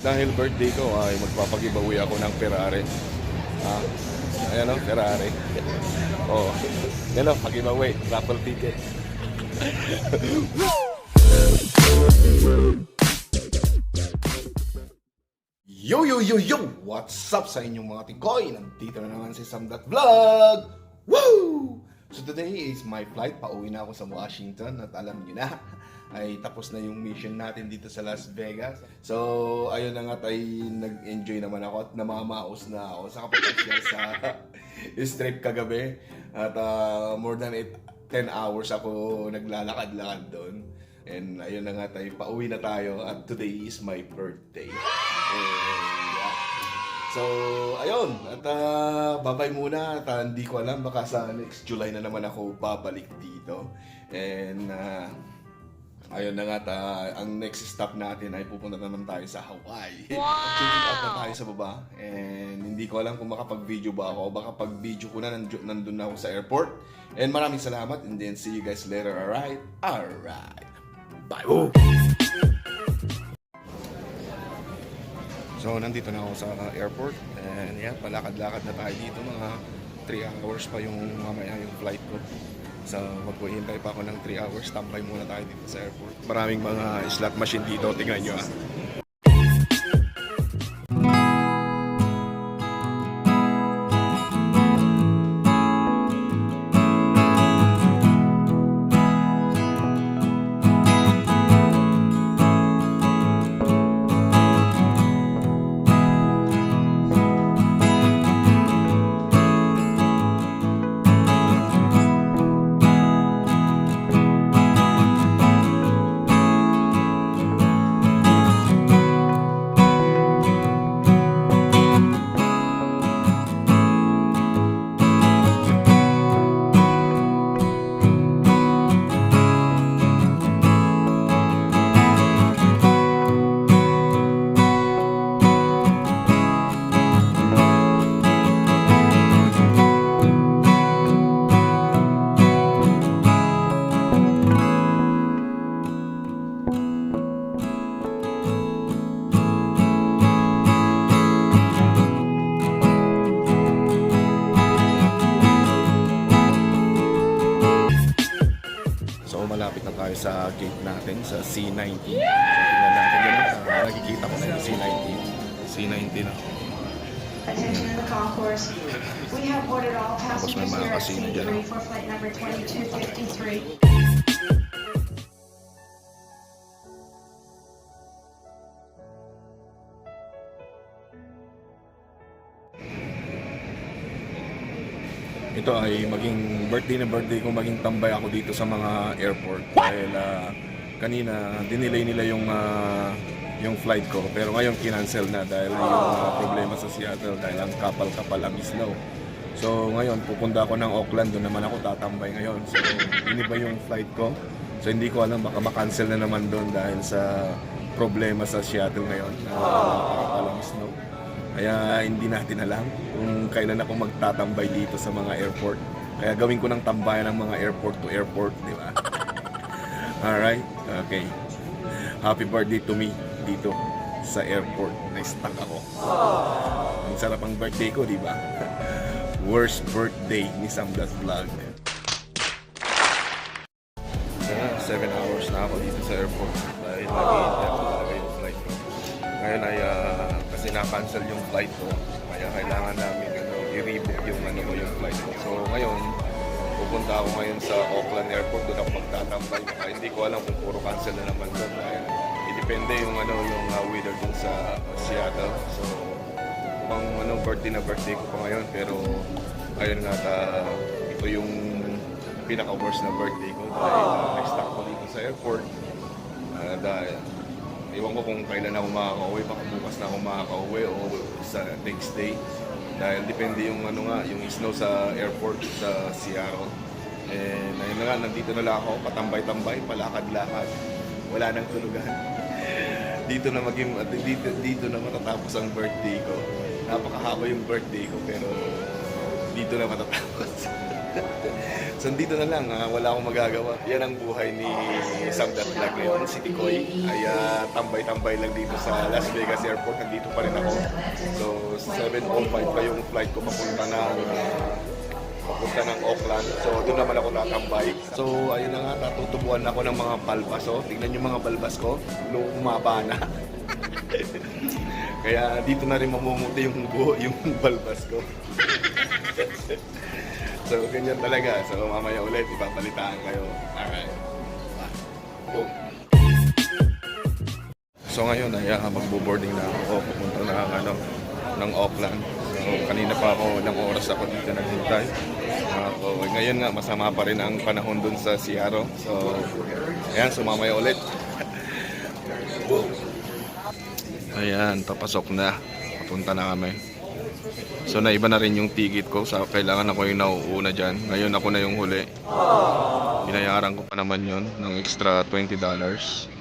Dahil birthday ko ay magpapag-giveaway ako ng Ferrari. Ah, ayan o, Ferrari. Oo. Oh, yan o, pag-giveaway, raffle ticket. Yo, yo, yo, yo! What's up sa inyong mga tikoy? Nandito na naman si Sam.Vlog! Woo! So today is my flight. Pauwi na ako sa Washington at alam niyo na, ay tapos na yung mission natin dito sa Las Vegas. So, ayun na nga ay nag-enjoy naman ako at namamaos na ako sa kapatid sa strip kagabi. At ah, more than 8, 10 hours ako naglalakad-lakad doon. And ayun na nga tayo, pauwi na tayo at today is my birthday. And, yeah. So, ayun. At ah, babay muna. At ah, hindi ko alam, baka sa next July na naman ako babalik dito. And, ah, ayun na nga, ta, ang next stop natin ay pupunta naman tayo sa Hawaii. Wow! Checking out na tayo sa baba. And hindi ko alam kung makapag-video ba ako. Baka pag-video ko na, nandu- nandun na ako sa airport. And maraming salamat. And then, see you guys later. Alright? Alright. Bye! Oh! So, nandito na ako sa uh, airport. And yan, palakad-lakad na tayo dito. Mga 3 hours pa yung mamaya yung flight ko. So, magpuhintay pa ako ng 3 hours. Tambay muna tayo dito sa airport. Maraming mga slot machine dito. Tingnan nyo ah. C19. So tingnan natin yun. Uh, nakikita ko na yung C19. C19 na. Attention in the concourse. We have boarded all Tapos may passengers mga here at kasino dyan, C3 oh. for flight number 2253. Ito ay maging birthday na birthday ko maging tambay ako dito sa mga airport dahil ah, kanina dinelay nila yung ah, yung flight ko pero ngayon kinancel na dahil yung ah, problema sa Seattle dahil ang kapal-kapal ang snow. So ngayon pupunta ako ng Auckland doon naman ako tatambay ngayon. So iniba yung flight ko. So hindi ko alam baka makancel na naman doon dahil sa problema sa Seattle ngayon. Uh, kapal ang snow. Kaya hindi natin alam kung kailan ako magtatambay dito sa mga airport. Kaya gawin ko ng tambayan ng mga airport to airport, di ba? Alright? Okay. Happy birthday to me dito sa airport. Na-stuck ako. Ang sarap ang birthday ko, di ba? Worst birthday ni Sam That Vlog. So, 7 hours na ako dito sa airport dahil nag-i-intend ko talaga yung flight ko. Ngayon ay ah, kasi na-cancel yung flight ko. Kaya kailangan namin ano, i-rebook yung, ano, yung flight ko. So ngayon, pupunta ako ngayon sa Auckland Airport doon ako magtatambay. Kaya hindi ko alam kung puro cancel na naman doon dahil depende yung ano yung uh, weather dun sa Seattle. So mukhang ano, birthday na birthday ko pa ngayon pero ayun nga ta, ito yung pinaka-worst na birthday ko dahil uh, na-stuck ko dito sa airport. Ah, dahil Ewan ko kung kailan ako makaka-uwi, baka bukas na ako makaka-uwi o sa next day. Dahil depende yung ano nga, yung snow sa airport sa Seattle. And ayun na nga, nandito na lang ako, patambay-tambay, palakad-lakad. Wala nang tulugan. dito na maging, dito, dito na matatapos ang birthday ko. Napakahaba yung birthday ko, pero dito na matatapos. so, dito na lang, ah, wala akong magagawa. Yan ang buhay ni Sam That Vlog ngayon, si Tikoy. Ay ah, tambay-tambay lang dito sa Las Vegas Airport. Nandito pa rin ako. So, 7.05 pa yung flight ko papunta ng ah, papunta ng Auckland. So, doon naman ako tatambay. So, ayun na nga, natutubuan ako ng mga balbas. So, tignan yung mga balbas ko, lumaba na. Kaya dito na rin mamumuti yung buo, yung balbas ko. so, ganyan talaga. So, mamaya ulit, ipapalitaan kayo. Alright. Boom. So ngayon ay uh, magbo-boarding na ako pupunta na ang ano ng Auckland. So kanina pa ako ilang oras ako dito naghintay. Uh, so, ngayon nga masama pa rin ang panahon dun sa Seattle. So ayan sumamaya ulit. Ayan, papasok na. Papunta na kami. So naiba na rin yung ticket ko. So, kailangan ako yung nauuna dyan. Ngayon ako na yung huli. Binayaran ko pa naman yon ng extra $20.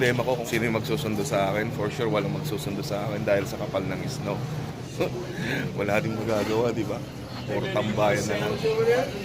Problema ko kung sino yung magsusundo sa akin. For sure, walang magsusundo sa akin dahil sa kapal ng snow. Wala ding magagawa, di ba? Puro tambayan na lang.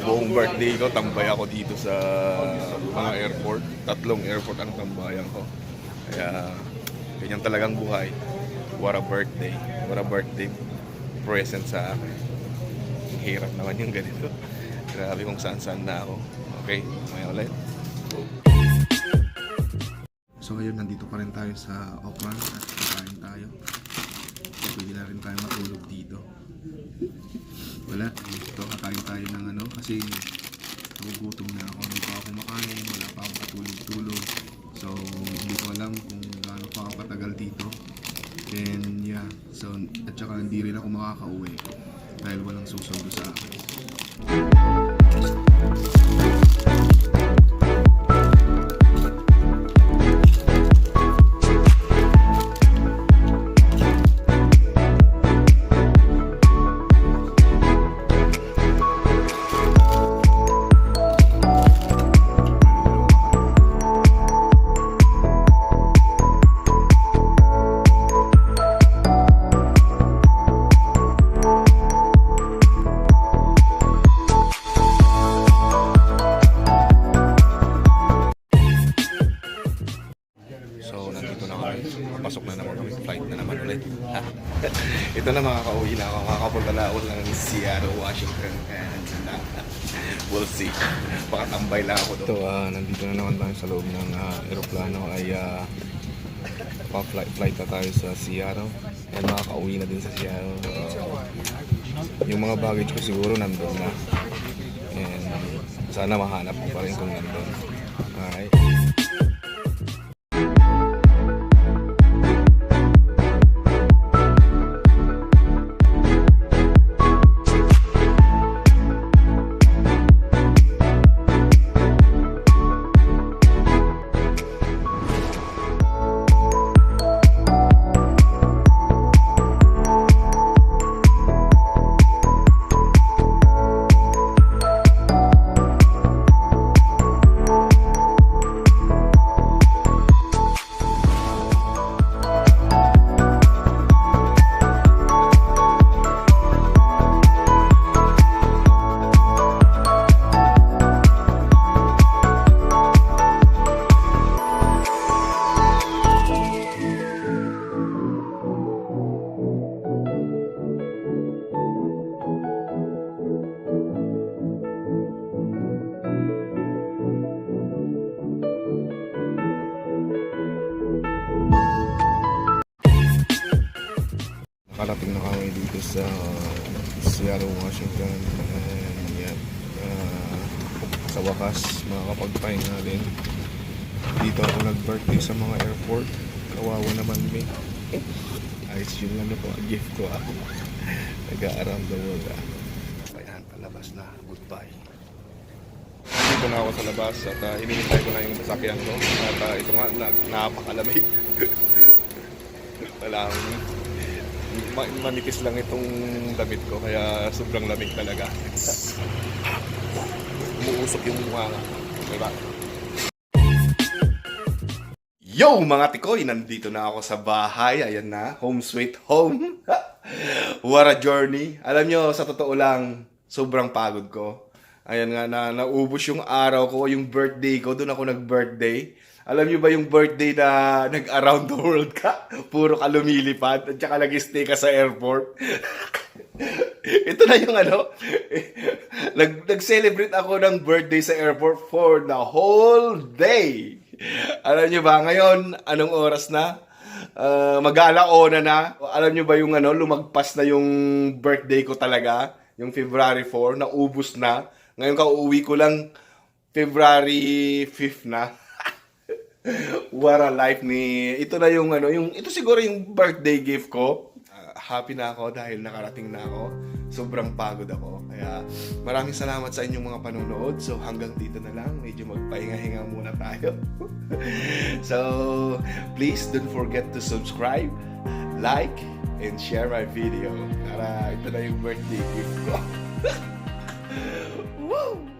Buong birthday ko, tambay ako dito sa mga airport. Tatlong airport ang tambayan ko. Kaya, ganyan talagang buhay. What a birthday. What a birthday present sa akin. Hirap naman yung ganito. Grabe kung saan saan na ako. Okay, may ulit. So ayun, nandito pa rin tayo sa Auckland at kakain tayo. Pwede na rin tayo matulog dito. Wala, dito kakain tayo ng ano kasi nagugutom na ako. Hindi pa ako kumakain, wala pa ako katulog-tulog. So hindi ko alam kung gaano pa ako katagal dito. And yeah, so at saka hindi rin ako makakauwi dahil walang susundo sa akin. Sa loob ng uh, aeroplano. Ay, uh, pa-flight flight na tayo sa Seattle. And makakauwi na din sa Seattle. Uh, yung mga baggage ko siguro nandun na. And Sana mahanap ko pa rin kung nandun. Alright. Dito sa Seattle, Washington. And yan, ah, sa wakas, makakapagpahinga din. Dito ako nag-birthday sa mga airport. Kawawa naman me. Ayos yung ano ko, gift ko ah. Nag-around the world ah. Ayan, palabas na. Goodbye. Dito na ako sa labas at uh, hinihintay ko na yung sasakyan ko. At ah, ito nga, na, napakalamig. Wala akong manipis lang itong damit ko kaya sobrang lamig talaga. Umuusok yung mukha nga. Diba? Yo mga tikoy, nandito na ako sa bahay. Ayan na, home sweet home. What a journey. Alam nyo, sa totoo lang, sobrang pagod ko. Ayan nga na, naubos yung araw ko, yung birthday ko, doon ako nag-birthday. Alam nyo ba yung birthday na nag-around the world ka? Puro ka lumilipad at saka nag-stay ka sa airport. Ito na yung ano, nag, nag-celebrate ako ng birthday sa airport for the whole day. Alam nyo ba, ngayon, anong oras na? Uh, mag-alaona na. Alam nyo ba yung ano, lumagpas na yung birthday ko talaga, yung February 4, naubos na. Ngayon ka uuwi ko lang February 5 na. What a life ni ito na yung ano yung ito siguro yung birthday gift ko. Ah, happy na ako dahil nakarating na ako. Sobrang pagod ako. Kaya maraming salamat sa inyong mga panonood. So hanggang dito na lang. Medyo magpahinga-hinga muna tayo. So please don't forget to subscribe like and share my video. Para ito na yung birthday gift ko. Woo!